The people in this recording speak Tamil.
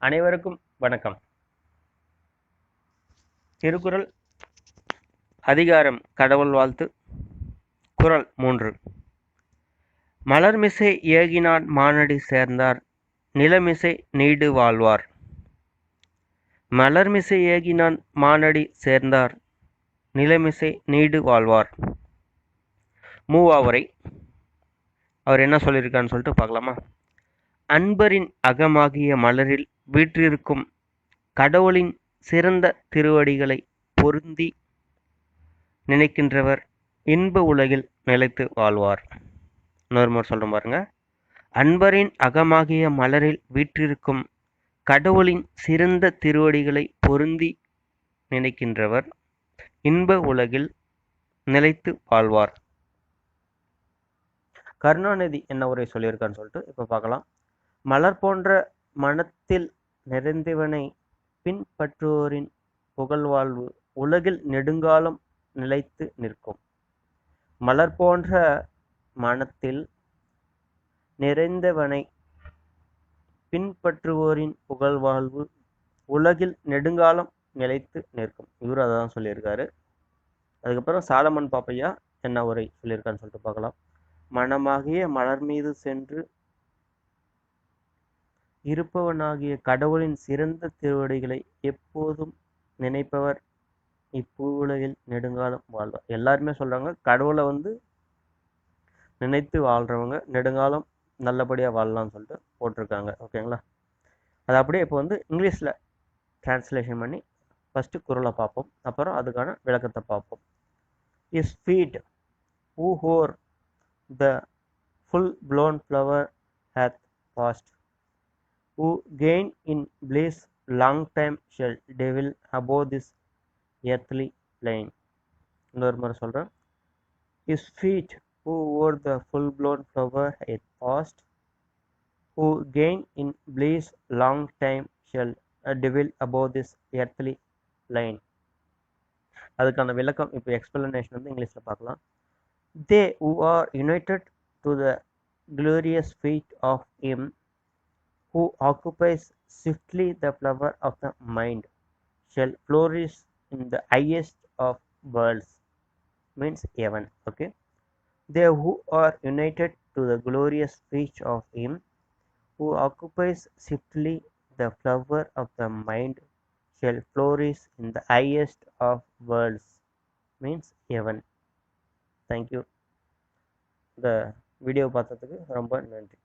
அனைவருக்கும் வணக்கம். திருக்குறள் அதிகாரம் கடவுள் வாழ்த்து. குறள் மூன்று. மலர்மிசை ஏகினான் மானடி சேர்ந்தார் நிலமிசை நீடு வாழ்வார். மலர்மிசை ஏகினான் மானடி சேர்ந்தார் நிலமிசை நீடு வாழ்வார். மூவாவரை. அவர் என்ன சொல்லியிருக்கான்னு சொல்லிட்டு பார்க்கலாமா? அன்பரின் அகமாகிய மலரில் வீற்றிருக்கும் கடவுளின் சிறந்த திருவடிகளை பொருந்தி நினைக்கின்றவர் இன்ப உலகில் நிலைத்து வாழ்வார். இன்னொரு சொல்கிறோம் பாருங்க. அன்பரின் அகமாகிய மலரில் வீற்றிருக்கும் கடவுளின் சிறந்த திருவடிகளை பொருந்தி நினைக்கின்றவர் இன்ப உலகில் நிலைத்து வாழ்வார். கருணாநிதி என்ன உரை சொல்லியிருக்கான்னு சொல்லிட்டு இப்போ பார்க்கலாம். மலர் போன்ற மனத்தில் நிறைந்தவனை பின்பற்றுவோரின் புகழ்வாழ்வு உலகில் நெடுங்காலம் நிலைத்து நிற்கும். மலர் போன்ற மனத்தில் நிறைந்தவனை பின்பற்றுவோரின் புகழ்வாழ்வு உலகில் நெடுங்காலம் நிலைத்து நிற்கும். இவர் அதை தான் சொல்லியிருக்காரு. அதுக்கப்புறம் சாலமன் பாப்பையா என்ன உரை சொல்லியிருக்கான்னு சொல்லிட்டு பார்க்கலாம். மனமாகிய மலர் மீது சென்று இருப்பவனாகிய கடவுளின் சிறந்த திருவடிகளை எப்போதும் நினைப்பவர். இப்பூவுலகில் நெடுங்காலம் வாழ்வார் எல்லாருமே சொல்றாங்க கடவுளை வந்து நினைத்து வாழ்றவங்க நெடுங்காலம் நல்லபடியாக வாழலாம்னு சொல்லிட்டு போட்டிருக்காங்க. ஓகேங்களா? அது அப்படியே இப்போ வந்து இங்கிலீஷில் டிரான்ஸ்லேஷன் பண்ணி ஃபஸ்ட்டு குரலை பார்ப்போம். அப்புறம் அதுக்கான விளக்கத்தை பார்ப்போம். His feet who o'er the full blown flower hath passed who gain in bliss long time shall devil above this earthly plane இன்னொரு முறை சொல்கிறேன் his feet who wore the full blown flower hath passed who gain in bliss long time shall a devil above this earthly plane அதுக்கான விளக்கம் இப்போ எக்ஸ்பிளனேஷன் வந்து இங்கிலீஷில் பார்க்கலாம் தே who are united to the glorious feet of him who occupies swiftly the flower of the mind shall flourish in the highest of worlds means heaven okay they who are united to the glorious speech of him who occupies swiftly the flower of the mind shall flourish in the highest of worlds means heaven thank you இந்த வீடியோ பார்த்ததுக்கு ரொம்ப நன்றி